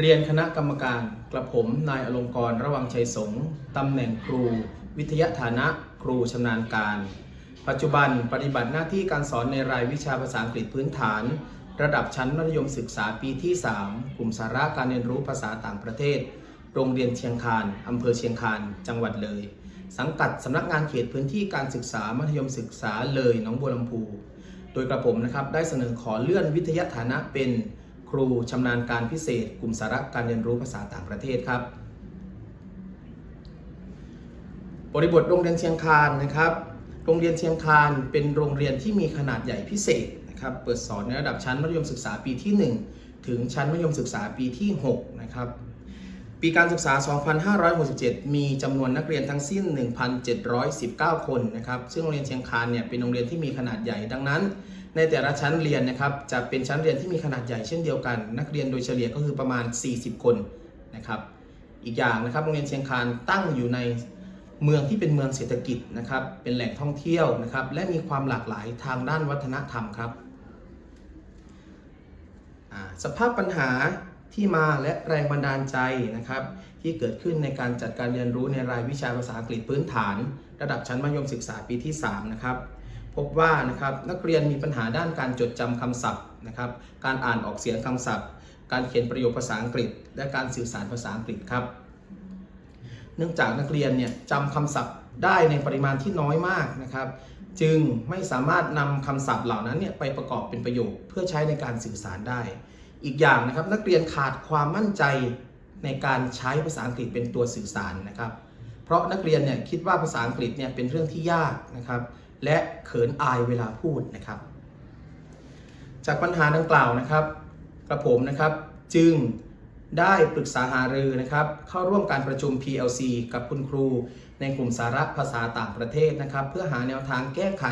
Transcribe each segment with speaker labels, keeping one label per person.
Speaker 1: เรียนคณะกรรมการกระผมนายอลงกรระวังชัยสงฆ์ตำแหน่งครู วิทยาฐานะครูชำนาญการ ปัจจุบันปฏิบัติหน้าที่การสอนในรายวิชาภาษาอังกฤษพื้นฐาน ระดับชั้นมัธยมศึกษาปีที่ 3 กลุ่มสาระการเรียนรู้ภาษาต่างประเทศ โรงเรียนเชียงคานอำเภอเชียงคานจังหวัดเลย สังกัดสำนักงานเขตพื้นที่การศึกษามัธยมศึกษาเลยหนองบัวลำพู โดยกระผมนะครับได้เสนอขอเลื่อนวิทยาฐานะเป็น ครูชำนาญการพิเศษ กลุ่มสาระการเรียนรู้ภาษาต่างประเทศครับ บริบทโรงเรียนเชียงคานนะครับ โรงเรียนเชียงคานเป็นโรงเรียนที่มีขนาดใหญ่พิเศษนะครับ เปิดสอนในระดับชั้นมัธยมศึกษาปีที่ 1 ถึงชั้นมัธยมศึกษาปีที่ 6 นะครับปีการศึกษา 2567 มีจำนวนนักเรียนทั้งสิ้น 1,719 คนนะครับ ซึ่งโรงเรียนเชียงคานเนี่ยเป็นโรงเรียนที่มีขนาดใหญ่ ดังนั้น ในแต่ละชั้นเรียนนะครับจะเป็นชั้นเรียนที่มีขนาดใหญ่เช่นเดียวกัน นักเรียนโดยเฉลี่ยก็คือประมาณ 40 คนนะครับ อีกอย่างนะครับโรงเรียนเชียงคานตั้งอยู่ในเมืองที่เป็นเมืองเศรษฐกิจนะครับ เป็นแหล่งท่องเที่ยวนะครับ และมีความหลากหลายทางด้านวัฒนธรรมครับสภาพปัญหาที่มาและแรงบันดาลใจนะครับ ที่เกิดขึ้นในการจัดการเรียนรู้ในรายวิชาภาษาอังกฤษพื้นฐาน ระดับชั้นมัธยมศึกษาปีที่ 3 นะครับ พบว่านะครับนักเรียนมีปัญหาด้านการจดจำคำศัพท์นะครับ การอ่านออกเสียงคำศัพท์ การเขียนประโยคภาษาอังกฤษ และการสื่อสารภาษาอังกฤษครับ เนื่องจากนักเรียนเนี่ยจำคำศัพท์ได้ในปริมาณที่น้อยมากนะครับ จึงไม่สามารถนำคำศัพท์เหล่านั้นเนี่ยไปประกอบเป็นประโยคเพื่อใช้ในการสื่อสารได้ อีกอย่างนะครับนักเรียนขาดความมั่นใจในการใช้ภาษาอังกฤษเป็นตัวสื่อสารนะครับ เพราะนักเรียนเนี่ยคิดว่าภาษาอังกฤษเนี่ยเป็นเรื่องที่ยากนะครับ และเขินอายเวลาพูดนะครับ จากปัญหาดังกล่าวนะครับกระผมนะครับจึงได้ปรึกษาหารือนะครับเข้าร่วมการประชุม PLC กับคุณครู ในกลุ่มสาระภาษาต่างประเทศนะครับ เพื่อหาแนวทางแก้ไข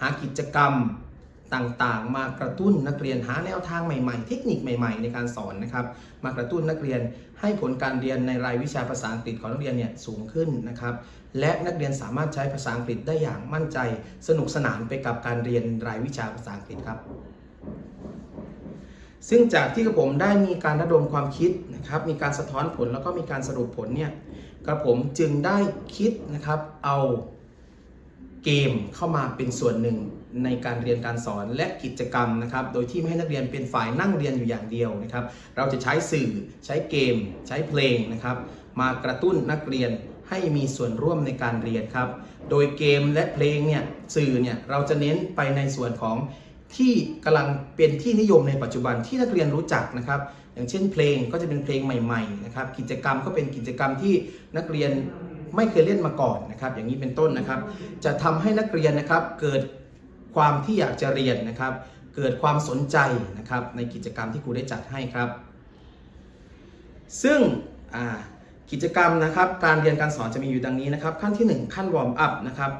Speaker 1: หากิจกรรม ต่างๆ มากระตุ้นนักเรียนหาแนวทางใหม่ๆ เทคนิคใหม่ๆ ในการสอนนะครับ มากระตุ้นนักเรียนให้ผลการเรียนในรายวิชาภาษาอังกฤษของนักเรียนเนี่ยสูงขึ้นนะครับ และนักเรียนสามารถใช้ภาษาอังกฤษได้อย่างมั่นใจ สนุกสนานไปกับการเรียนรายวิชาภาษาอังกฤษครับซึ่งจากที่กระผมได้มีการระดมความคิดนะครับ มีการสะท้อนผลแล้วก็มีการสรุปผลเนี่ยกระผมจึงได้คิดนะครับเอาเกมเข้ามาเป็นส่วนหนึ่ง ในการเรียนการสอนและกิจกรรมนะครับ โดยที่ไม่ให้นักเรียนเป็นฝ่ายนั่งเรียนอยู่อย่างเดียวนะครับ เราจะใช้สื่อใช้เกม ใช้เพลงนะครับ มากระตุ้นนักเรียนให้มีส่วนร่วมในการเรียนครับ โดยเกมและเพลงเนี่ยสื่อเนี่ยเราจะเน้นไปในส่วนของที่กำลังเป็นที่นิยมในปัจจุบันที่นักเรียนรู้จักนะครับ อย่างเช่นเพลงก็จะเป็นเพลงใหม่ๆนะครับ กิจกรรมก็เป็นกิจกรรมที่นักเรียนไม่เคยเล่นมาก่อนนะครับ อย่างนี้เป็นต้นนะครับ จะทำให้นักเรียนนะครับเกิด ความที่อยากจะเรียนนะครับ เกิดความสนใจนะครับในกิจกรรมที่ครูได้จัดให้ครับ ซึ่งกิจกรรมนะครับการเรียนการสอนจะมีอยู่ดังนี้นะครับ ขั้นที่ 1 ขั้นวอร์มอัพนะครับ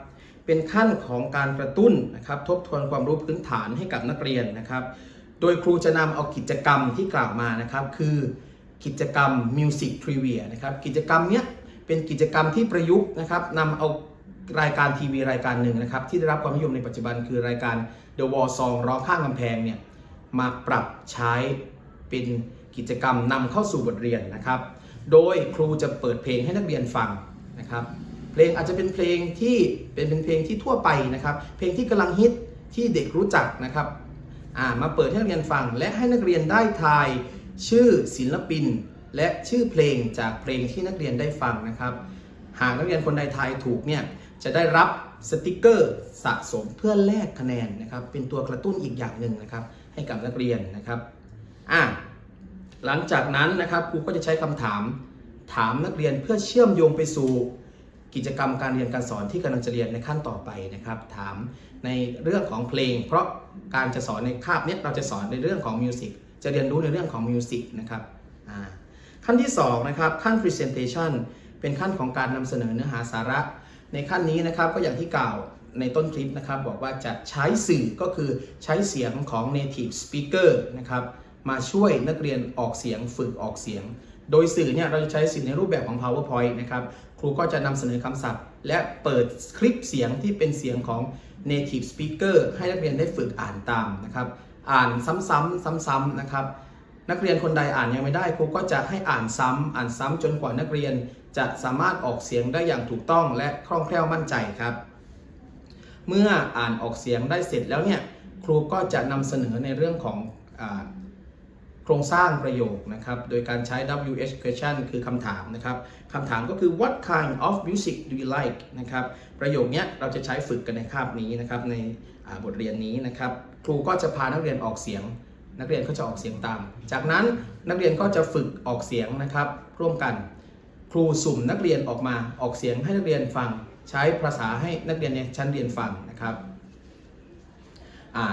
Speaker 1: เป็นขั้นของการกระตุ้นนะครับทบทวนความรู้พื้นฐานให้กับนักเรียนนะครับ โดยครูจะนำเอากิจกรรมที่กล่าวมานะครับ คือกิจกรรม Music Trivia นะครับกิจกรรมเนี้ยเป็นกิจกรรมที่ประยุกต์นะครับนำเอา รายการทีวีรายการหนึ่งนะครับ ที่ได้รับความนิยมในปัจจุบันคือรายการ The Wall Song ร้องข้างกำแพงเนี่ยมาปรับใช้เป็นกิจกรรมนำเข้าสู่บทเรียนนะครับ โดยครูจะเปิดเพลงให้นักเรียนฟังนะครับ เพลงอาจจะเป็นเพลงที่เป็นเป็นเพลงที่ทั่วไปนะครับ เพลงที่กำลังฮิตที่เด็กรู้จักนะครับมาเปิดให้นักเรียนฟัง และให้นักเรียนได้ทายชื่อศิลปิน และชื่อเพลงจากเพลงที่นักเรียนได้ฟังนะครับ หากนักเรียนคนใดทายถูกเนี่ย จะได้รับสติกเกอร์สะสมเพื่อแลกคะแนนนะครับ เป็นตัวกระตุ้นอีกอย่างหนึ่งนะครับ ให้กับนักเรียนนะครับอ่าหลังจากนั้นนะครับครูก็จะใช้คำถามถามนักเรียนเพื่อเชื่อมโยงไปสู่กิจกรรมการเรียนการสอนที่กำลังจะเรียนในขั้นต่อไปนะครับ ถามในเรื่องของเพลง เพราะการจะสอนในคาบนี้เราจะสอนในเรื่องของมิวสิกจะเรียนรู้ในเรื่องของมิวสิกนะครับขั้นที่2นะครับขั้น presentation เป็นขั้นของการนำเสนอเนื้อหาสาระ ในขั้นนี้นะครับก็อย่างที่กล่าวในต้นคลิปนะครับ บอกว่าจะใช้สื่อก็คือใช้เสียงของ native speaker นะครับมาช่วยนักเรียนออกเสียงฝึกออกเสียง โดยสื่อเนี่ยเราจะใช้สื่อในรูปแบบของ powerpoint นะครับครูก็จะนำเสนอคำศัพท์ และเปิดคลิปเสียงที่เป็นเสียงของ native speaker ให้นักเรียนได้ฝึกอ่านตามนะครับอ่านซ้ำๆซ้ำๆนะครับนักเรียนคนใดอ่านยังไม่ได้ครูก็จะให้อ่านซ้ำอ่านซ้ำจนกว่านักเรียน จะสามารถออกเสียงได้อย่างถูกต้องและคล่องแคล่วมั่นใจครับ เมื่ออ่านออกเสียงได้เสร็จแล้วเนี่ยครูก็จะนำเสนอในเรื่องของอโครงสร้างประโยคนะครับ โดยการใช้ WH question คือคำถามนะครับคำถามก็คือ what kind of music do you like นะครับ ประโยคนี้เราจะใช้ฝึกกันในคาบนี้นะครับ ในบทเรียนนี้นะครับ ครูก็จะพานักเรียนออกเสียง นักเรียนก็จะออกเสียงตาม จากนั้นนักเรียนก็จะฝึกออกเสียงนะครับ ร่วมกัน ครูสุ่มนักเรียนออกมาออกเสียงให้นักเรียนฟัง ใช้ภาษาให้นักเรียนในชั้นเรียนฟังนะครับอ่า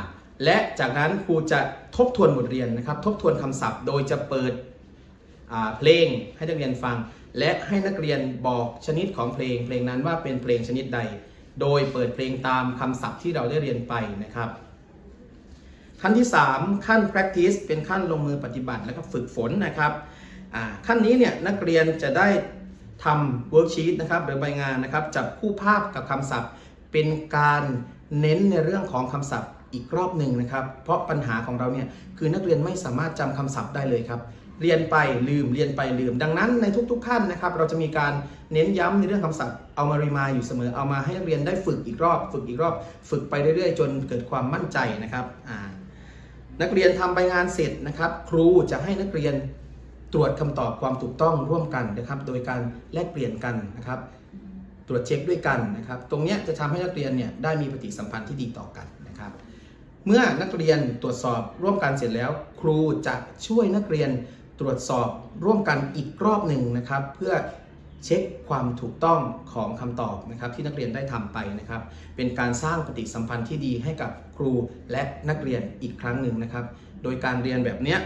Speaker 1: และจากนั้นครูจะทบทวนบทเรียนนะครับ ทบทวนคำศัพท์ โดยจะเปิดเพลงให้นักเรียนฟัง และให้นักเรียนบอกชนิดของเพลง เพลงนั้นว่าเป็นเพลงชนิดใด โดยเปิดเพลงตามคำศัพท์ที่เราได้เรียนไปนะครับ ขั้นที่ 3 ขั้น practice เป็นขั้นลงมือปฏิบัติแล้วก็ฝึกฝนนะครับ ขั้นนี้เนี่ยนักเรียนจะได้ทำ worksheet นะครับหรือใบงานนะครับจับคู่ภาพกับคำศัพท์ เป็นการเน้นในเรื่องของคำศัพท์อีกรอบหนึ่งนะครับ เพราะปัญหาของเราเนี่ยคือนักเรียนไม่สามารถจำคำศัพท์ได้เลยครับเรียนไปลืมเรียนไปลืม ดังนั้นในทุกๆขั้นนะครับ เราจะมีการเน้นย้ำในเรื่องคำศัพท์เอามารีมาอยู่เสมอเอามาให้นักเรียนได้ฝึกอีกรอบ ฝึกอีกรอบ ฝึกไปเรื่อยๆ จนเกิดความมั่นใจนะครับนักเรียนทำใบงานเสร็จนะครับ ครูจะให้นักเรียน ตรวจคำตอบความถูกต้องร่วมกันนะครับ โดยการแลกเปลี่ยนกันนะครับ ตรวจเช็คด้วยกันนะครับ ตรงนี้จะทำให้นักเรียนเนี่ยได้มีปฏิสัมพันธ์ที่ดีต่อกันนะครับ เมื่อนักเรียนตรวจสอบร่วมกันเสร็จแล้ว ครูจะช่วยนักเรียนตรวจสอบร่วมกันอีกรอบหนึ่งนะครับ เพื่อเช็คความถูกต้องของคำตอบนะครับ ที่นักเรียนได้ทำไปนะครับ เป็นการสร้างปฏิสัมพันธ์ที่ดีให้กับครูและนักเรียนอีกครั้งหนึ่งนะครับ โดยการเรียนแบบเนี้ย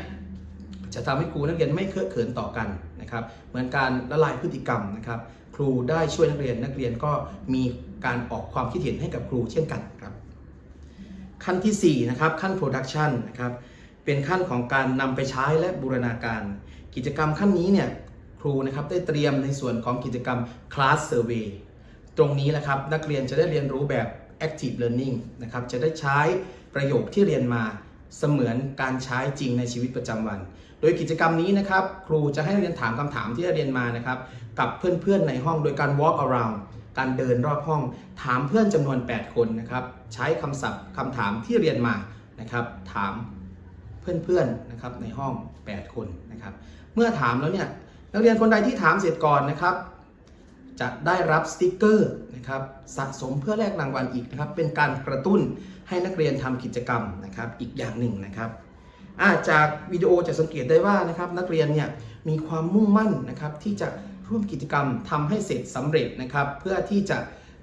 Speaker 1: จะทำให้ครูนักเรียนไม่เคอะเขินต่อกันนะครับ เหมือนการละลายพฤติกรรมนะครับ ครูได้ช่วยนักเรียนนักเรียนก็มีการออกความคิดเห็นให้กับครูเช่นกันครับ ขั้นทีสี่4นะครับขั้น production นะครับเป็นขั้นของการนำไปใช้และบูรณาการ กิจกรรมขั้นนี้เนี่ยครูนะครับได้เตรียมในส่วนของกิจกรรม class survey ตรงนี้แหละครับนักเรียนจะได้เรียนรู้แบบ active learning นะครับจะได้ใช้ประโยคที่เรียนมา เสมือนการใช้จริงในชีวิตประจำวัน โดยกิจกรรมนี้นะครับ ครูจะให้นักเรียนถามคำถามที่เรียนมานะครับ กับเพื่อนๆในห้องโดยการ walk around การเดินรอบห้อง ถามเพื่อนจำนวน 8 คนนะครับ ใช้คำศัพท์คำถามที่เรียนมานะครับ ถามเพื่อนๆนะครับในห้อง 8 คนนะครับ เมื่อถามแล้วเนี่ยนักเรียนคนใดที่ถามเสร็จก่อนนะครับ จะได้รับสติกเกอร์นะครับสะสมเพื่อแลกรางวัลอีกนะครับ เป็นการกระตุ้นให้นักเรียนทำกิจกรรมนะครับอีกอย่างหนึ่งนะครับาจากวิดีโอจะสังเกตได้ว่านะครับนักเรียนเนี่ยมีความมุ่งมั่นนะครับที่จะร่วมกิจกรรมทำให้เสร็จสำเร็จนะครับ เพื่อที่จะ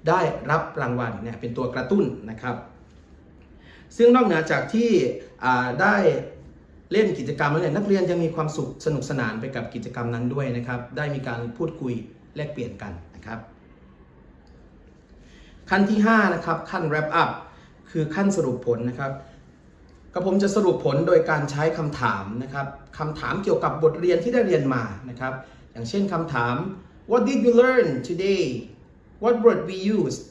Speaker 1: ได้รับรางวัลเนี่ยเป็นตัวกระตุ้นนะครับ ซึ่งนอกเหนือจากที่ได้เล่นกิจกรรมแล้วเนี่ยนักเรียนยังมีความสุขสนุกสนานไปกับกิจกรรมนั้นด้วยนะครับ ได้มีการพูดคุย แลกเปลี่ยนกันนะครับ ขั้นที่5นะครับขั้น wrap up คือขั้นสรุปผลนะครับกระผมจะสรุปผลโดยการใช้คำถามนะครับคำถามเกี่ยวกับบทเรียนที่ได้เรียนมานะครับ อย่างเช่นคำถาม what did you learn today what word we used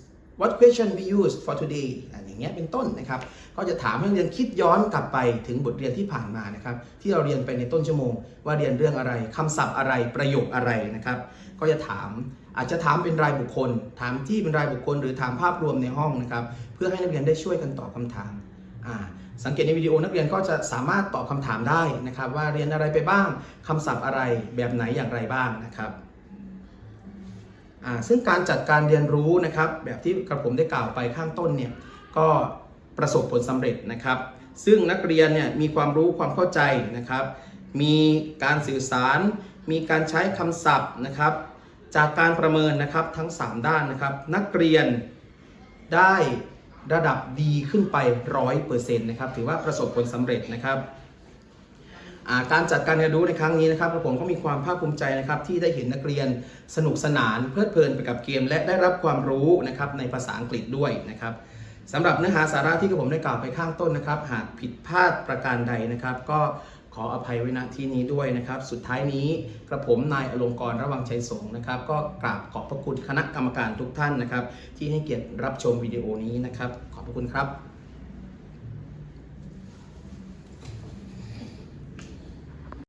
Speaker 1: what question we used for today อย่างเงี้ยเป็นต้นนะครับ ก็จะถามให้นักเรียนคิดย้อนกลับไปถึงบทเรียนที่ผ่านมานะครับที่เราเรียนไปในต้นชั่วโมง ว่าเรียนเรื่องอะไรคำศัพท์อะไรประโยคอะไรนะครับ ก็จะถามอาจจะถามเป็นรายบุคคล ถามที่เป็นรายบุคคล หรือถามภาพรวมในห้องนะครับเพื่อให้นักเรียนได้ช่วยกันตอบคำถามสังเกตในวิดีโอนักเรียนก็จะสามารถตอบคำถามได้นะครับ ว่าเรียนอะไรไปบ้างคำศัพท์อะไรแบบไหนอย่างไรบ้างนะครับซึ่งการจัดการเรียนรู้นะครับ แบบที่กระผมได้กล่าวไปข้างต้นเนี่ย ก็ประสบผลสำเร็จนะครับ ซึ่งนักเรียนเนี่ยมีความรู้ความเข้าใจนะครับ มีการสื่อสาร มีการใช้คำศัพท์นะครับ จากการประเมินนะครับทั้ง 3 ด้านนะครับ นักเรียนได้ระดับดีขึ้นไป 100%นะครับ ถือว่าประสบผลสำเร็จนะครับการจัดการเรียนรู้ในครั้งนี้นะครับผมก็มีความภาคภูมิใจนะครับที่ได้เห็นนักเรียนสนุกสนานเพลิดเพลินไปกับเกม และได้รับความรู้นะครับในภาษาอังกฤษด้วยนะครับ สำหรับเนื้อหาสาระที่กระผมได้กล่าวไปข้างต้นนะครับ หากผิดพลาดประการใดนะครับ ก็ขออภัยไว้ณที่นี้ด้วยนะครับ สุดท้ายนี้กระผมนายอลงกรณ์ระวังชัยสงนะครับ ก็กราบขอบพระคุณคณะกรรมการทุกท่านนะครับ ที่ให้เกียรติรับชมวิดีโอนี้นะครับ ขอบพระคุณครับ